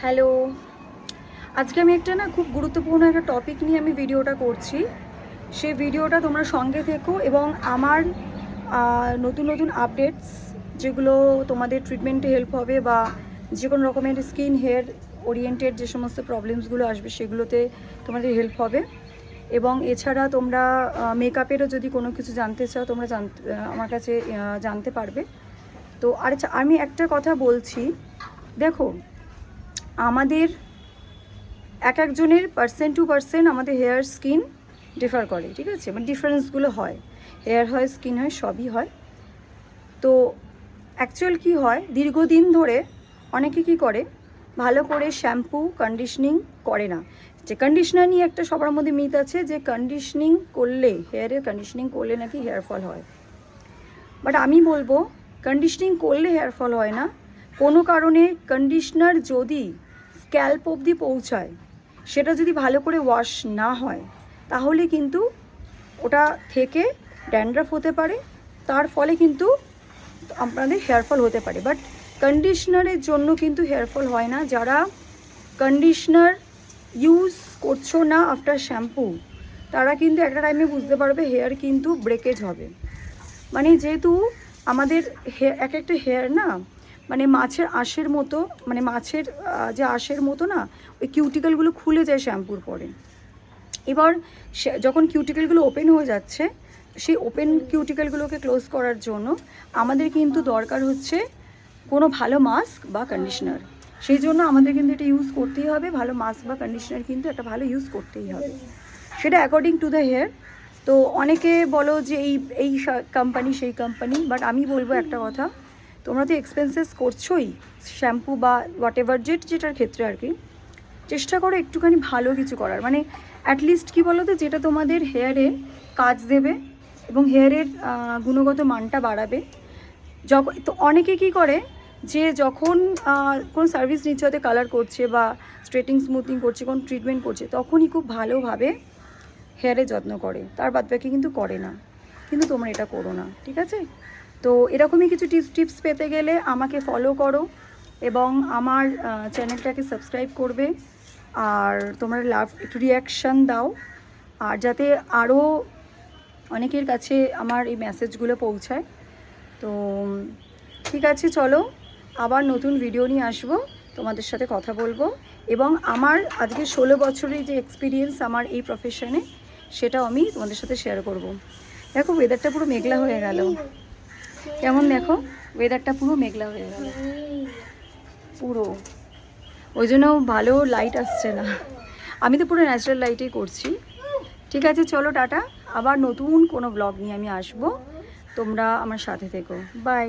Hello. আজকে আমি একটা না খুব গুরুত্বপূর্ণ একটা টপিক নিয়ে আমি ভিডিওটা করছি। সেই ভিডিওটা তোমরা সঙ্গে থেকো এবং আমার নতুন নতুন আপডেটস যেগুলো তোমাদের ট্রিটমেন্টে হেল্প হবে বা যে কোনো রকমের স্কিন হেয়ার ওরিয়েন্টেড যে সমস্ত প্রবলেমসগুলো আসবে সেগুলোতে তোমাদের হেল্প হবে। এবং এছাড়া তোমরা মেকআপেরও যদি কোনো কিছু জানতে চাও তোমরা জানতে আমার কাছে জানতে পারবে। তো আর আচ্ছা, আমি একটা কথা বলছি। দেখো আমাদের এক একজনের পার্সেন্ট টু পার্সেন্ট আমাদের হেয়ার স্কিন ডিফার করে, ঠিক আছে? মানে ডিফারেন্সগুলো হয়। হেয়ার হয় স্কিন হয়, সবই হয়। তো অ্যাকচুয়াল কি হয়? দীর্ঘদিন ধরে অনেকে কি করে? ভালো করে শ্যাম্পু কন্ডিশনিং করে না। যে কন্ডিশনার নিয়ে একটা সবার মধ্যে মিথ আছে যে কন্ডিশনিং করলে হেয়ারের কন্ডিশনিং করলে নাকি হেয়ার ফল হয়। বাট আমি বলব কন্ডিশনিং করলে হেয়ার ফল হয় না। কোনো কারণে কন্ডিশনার যদি স্ক্যাল্প অবধি পৌঁছায়, সেটা যদি ভালো করে ওয়াশ না হয়, তাহলে কিন্তু ওটা থেকে ড্যান্ড্রাফ হতে পারে, তার ফলে কিন্তু আপনাদের হেয়ার ফল হতে পারে। বাট কন্ডিশনারের জন্য কিন্তু হেয়ার ফল হয় না। যারা কন্ডিশনার ইউজ করছ না আফটার শ্যাম্পু তারা কিন্তু একটা টাইমে বুঝতে পারবে হেয়ার কিন্তু ব্রেকেজ হবে। মানে যেহেতু আমাদের এক একটা হেয়ার না মানে মাছের আঁশের মতো মানে মাছের যে আঁশের মতো না, ওই কিউটিক্যালগুলো খুলে যায় শ্যাম্পুর পরে। এবার যখন কিউটিক্যালগুলো ওপেন হয়ে যাচ্ছে, সেই ওপেন কিউটিক্যালগুলোকে ক্লোজ করার জন্য আমাদের কিন্তু দরকার হচ্ছে কোনো ভালো মাস্ক বা কন্ডিশনার সেই জন্য আমাদের কিন্তু এটা ইউজ করতেই হবে, ভালো মাস্ক বা কন্ডিশনার কিন্তু একটা ভালো ইউজ করতেই হবে। সেটা অ্যাকর্ডিং টু দ্য হেয়ার তো অনেকে বলো যে এই এই কোম্পানি সেই কোম্পানি বাট আমি বলব একটা কথা। তোমরা তো এক্সপেন্সেস করছোই শ্যাম্পু বা হোয়াট এভার জেট যেটার ক্ষেত্রে আর কি। চেষ্টা করো একটুখানি ভালো কিছু করার। মানে অ্যাটলিস্ট কী বলো তো যেটা তোমাদের হেয়ারে কাজ দেবে এবং হেয়ারের গুণগত মানটা বাড়াবে। যখন তো অনেকে কি করে, যে যখন কোনো সার্ভিস নিচ্ছে, হয়তো কালার করছে বা স্ট্রেটিং স্মুথিং করছে, কোন ট্রিটমেন্ট করছে, তখনই খুব ভালোভাবে হেয়ারের যত্ন করে। তার বাদ বাকি কিন্তু করে না। কিন্তু তোমরা এটা করো না, ঠিক আছে? তো এরকমই কিছু টিপস টিপস পেতে গেলে আমাকে ফলো করো এবং আমার চ্যানেলটাকে সাবস্ক্রাইব করবে। আর তোমরা লাভ একটু রিয়াকশান দাও। আর যাতে আরও অনেকের কাছে আমার এই মেসেজগুলো পৌঁছায়। তো ঠিক আছে, চলো। আবার নতুন ভিডিও নিয়ে আসব। তোমাদের সাথে কথা বলব। এবং আমার আজকে ষোলো বছরের যে এক্সপিরিয়েন্স আমার এই প্রফেশনে সেটাও আমি তোমাদের সাথে শেয়ার করব। দেখো ওয়েদারটা পুরো মেঘলা হয়ে গেল। কেমন দেখো? ওয়েদারটা পুরো মেঘলা হয়ে গেল। পুরো। ওই জন্য ভালো লাইট আসছে না। আমি তো পুরো ন্যাচারাল লাইটেই করছি। ঠিক আছে, চলো টাটা। আবার নতুন কোনো ব্লগ নিয়ে আমি আসব। তোমরা আমার সাথে থেকো। বাই